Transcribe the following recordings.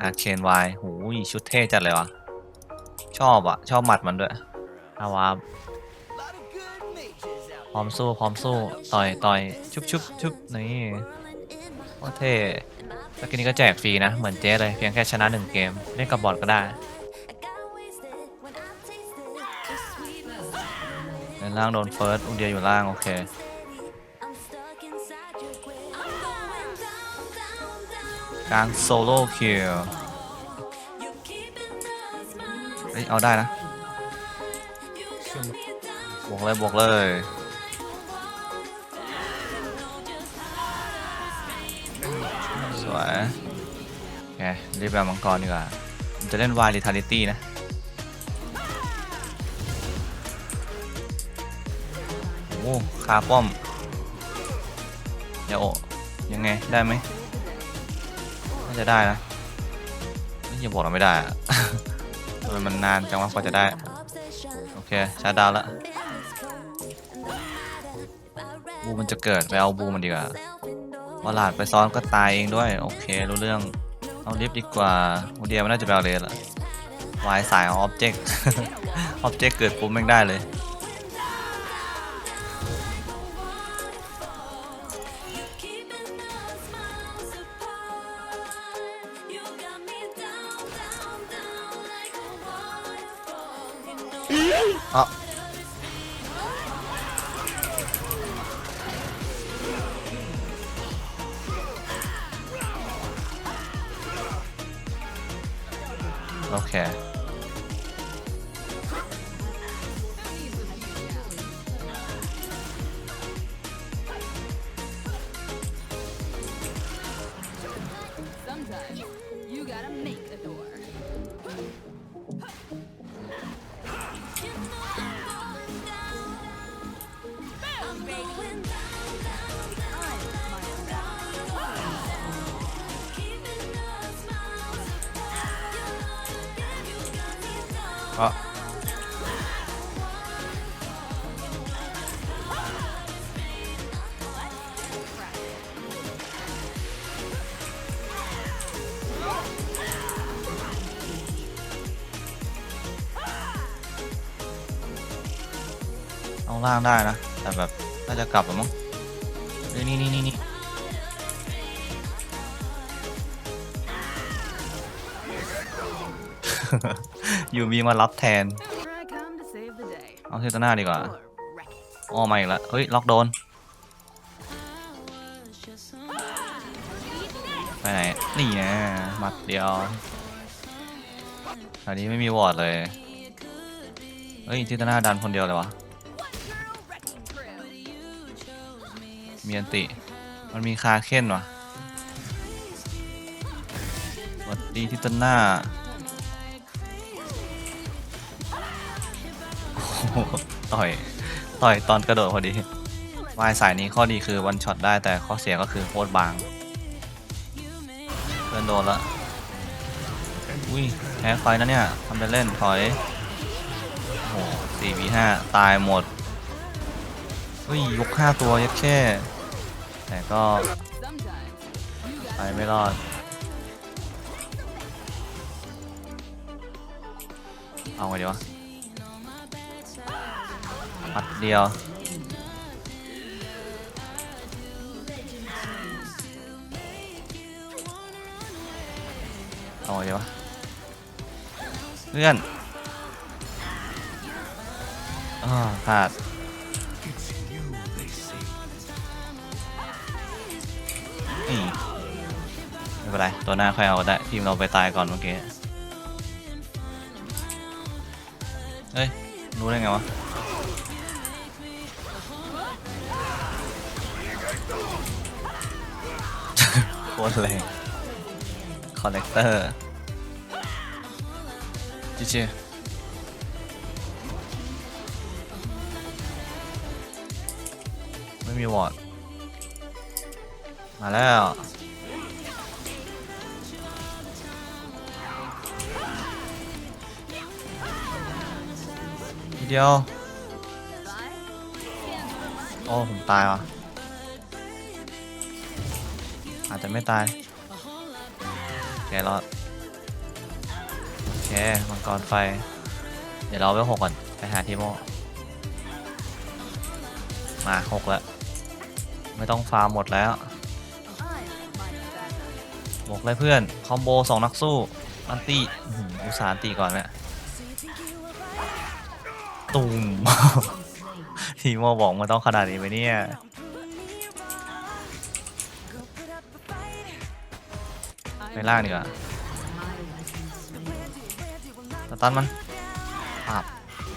อาเคนวายหูยชุดเท่จัดเลยวะชอบอะชอบหมัดมันด้วยอาวาพร้อมสู้พร้อมสู้ต่อยต่อยชุบชุบชุบนี่โคตรเท่แล้วกินนี้ก็แจกฟรีนะเหมือนเจ๊เลยเพียงแค่ชนะหนึ่งเกมเล่นกับบอทก็ได้ในล่างโดนเฟิร์สอุเดียอยู่ล่างโอเค การโซโล่คิวเฮ้ย เอาได้นะ บวกเลย บวกเลย สวยโอเครีบแบบมังกรดีกว่าผมจะเล่นวายลิทาลิตี้นะโอ้คาป้อมเดี๋ยวโอยังไง ได้ไหม จะได้นะยอย่าบอกเราไม่ได้อะ มันนานจังวะกว่าจะได้ โอเค ชาร์จดาวละบูมันจะเกิดไปเอาบูมันดีกว่าวอลาดไปซ้อนก็ตายเองด้วย โอเค รู้เรื่อง เอาลิฟต์ดีกว่าโอเดียมันน่าจะไปเอาเลนละวายสายออบเจกต์ออบเจกต์เกิดปุ๊บแม่งได้เลย อ่ I'm my อะเอาล่างได้นะ แต่แบบน่าจะกลับแล้วมั้งเฮ้ยนี่นี่นี่นี่ ยูมีมารับแทน เอาเทตนาดีกว่าอ้อมาอีกแล้วเฮ้ย ล็อกโดน ไปไหน นี่นะหมัดเดียวอันนี้ไม่มีวอร์ดเลย เฮ้ยทิตนาดันคนเดียวเลยวะ มีอันติ มันมีคาเค้นวะสวัสดีทิตนา ต่อยต่อยตอนกระโดดพอดีวายสายนี้ข้อดีคือวันช็อตได้แต่ข้อเสียก็คือโคตรบางเพื่อนโดนละอุ้ยแพ้ไฟนะเนี่ยทำเป็นเล่นถอยโอ้โหสี่วีห้าตายหมดอุ้ยยกห้าตัวยัดแค่แต่ก็ไปไม่รอด เอาไงดีวะ ปัดเดียว เอาไงดีวะเลื่อนอ่าพลาดนี่ไม่เป็นไร ตัวหน้าค่อยเอาได้ ทีมเราไปตายก่อนเมื่อกี้ เฮ้ย รู้ได้ไงวะ ตรแรงคอลเลกเตอร์จีจีไม่มีวอร์ดมาแล้วเดียว โอ้ ผมตายว่ะ อาจจะไม่ตายแกรอดเคมังกรไฟ เดี๋ยวเราไปหกก่อน ไปหาทีโมมาหกแล้ว ไม่ต้องฟาร์มหมดแล้วบอกเลยเพื่อน คอมโบสองนักสู้ อันตี้อุสานตีก่อนไหมตูมทีโมบอกมันต้องขนาดนี้ไหมเนี่ย ไปล่างดีกว่าสตันมันปาบ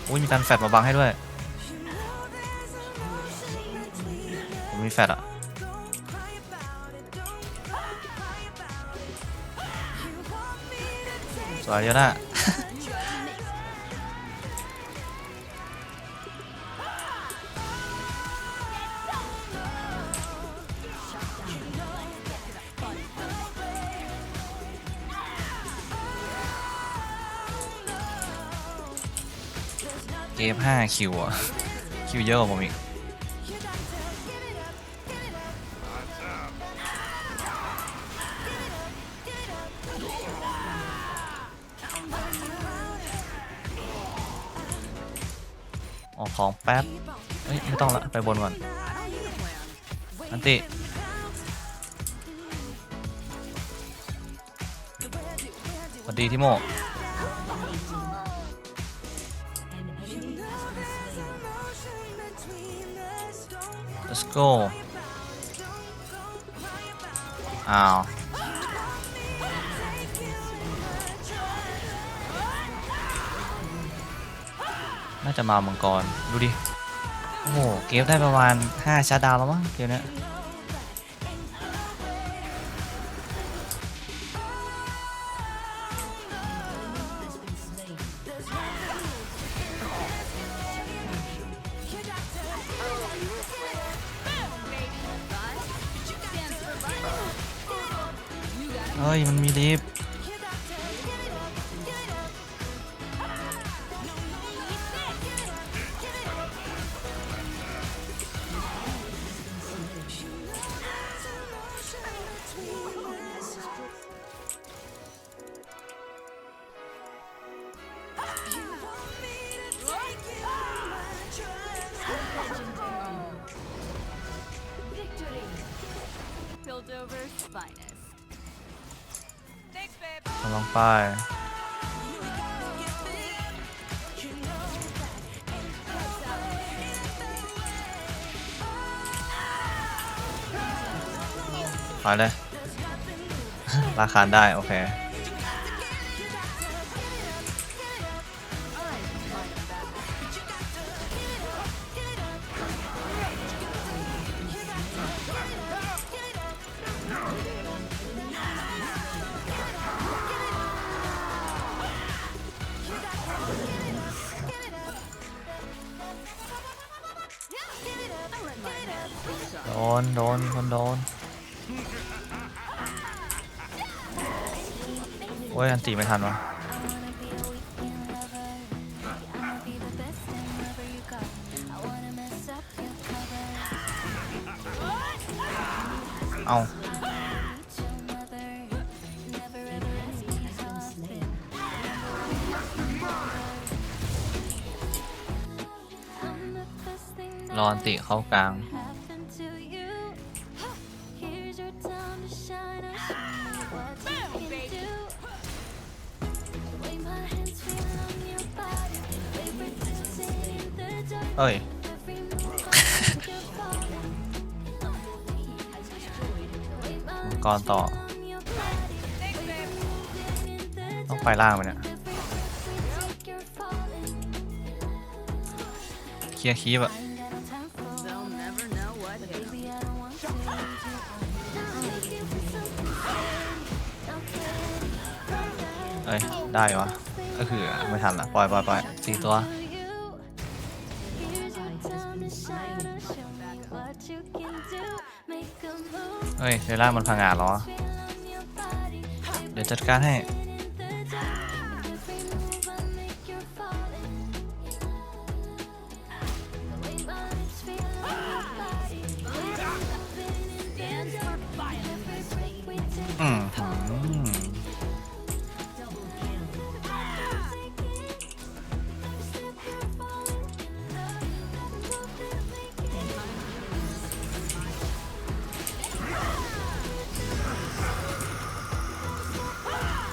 อุ้ยมีการแฟดมาบังให้ด้วย ผมมีแฟดอะสวยเยอะนะ เกม5คิวอะคิวเยอะกว่าผมอีก ออกของแป๊บ เฮ้ย ไม่ต้องละ ไปบนก่อน อันติสวัสดีทิโม let's go อ้าว น่าจะมามังกร ดูดิ โอ้โห เกฟได้ประมาณ 5 ชาดาวแล้วมั้งเกมเนี้ย Piltover's finest. Thanks, babe. กำลังไปไปเลย ราคาได้ โอเค ดนโดนคนโดนโอ้ยอันตีไม่ทันวะเอารออันติเข้ากลาง เอ้ย มังกรต่อ ต้องไปล่างไปเนี่ย เคลียร์คีบอะเอ้ย ได้วะก็คือไม่ทันละปล่อยปล่อยปล่อยสี่ตัว เฮ้ยเดล่ามันพังงาดเหรอ เดี๋ยวจัดการให้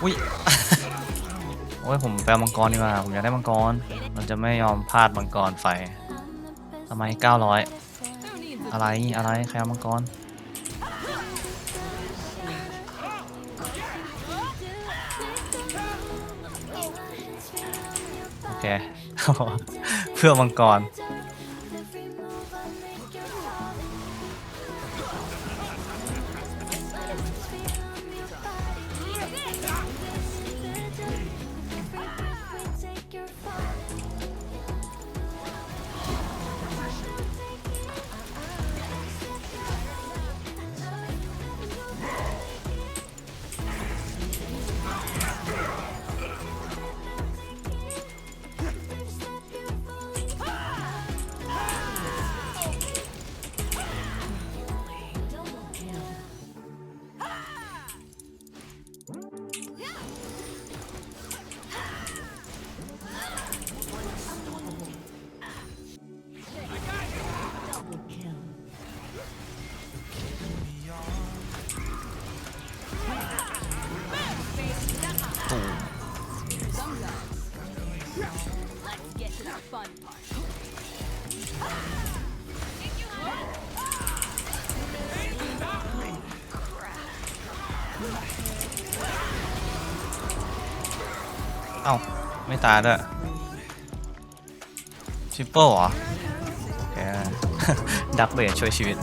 อุ้ย โอ้ยผมไปเอามังกรดีกว่า ผมอยากได้มังกรมันจะไม่ยอมพลาดมังกรไฟทำไม900อะไรอะไรใครเอามังกร โอเค เพื่อมังกร เอ้า ไม่ตายด้วยชิปเปิลเหรอโอเคดักเบรช่วยชีวิต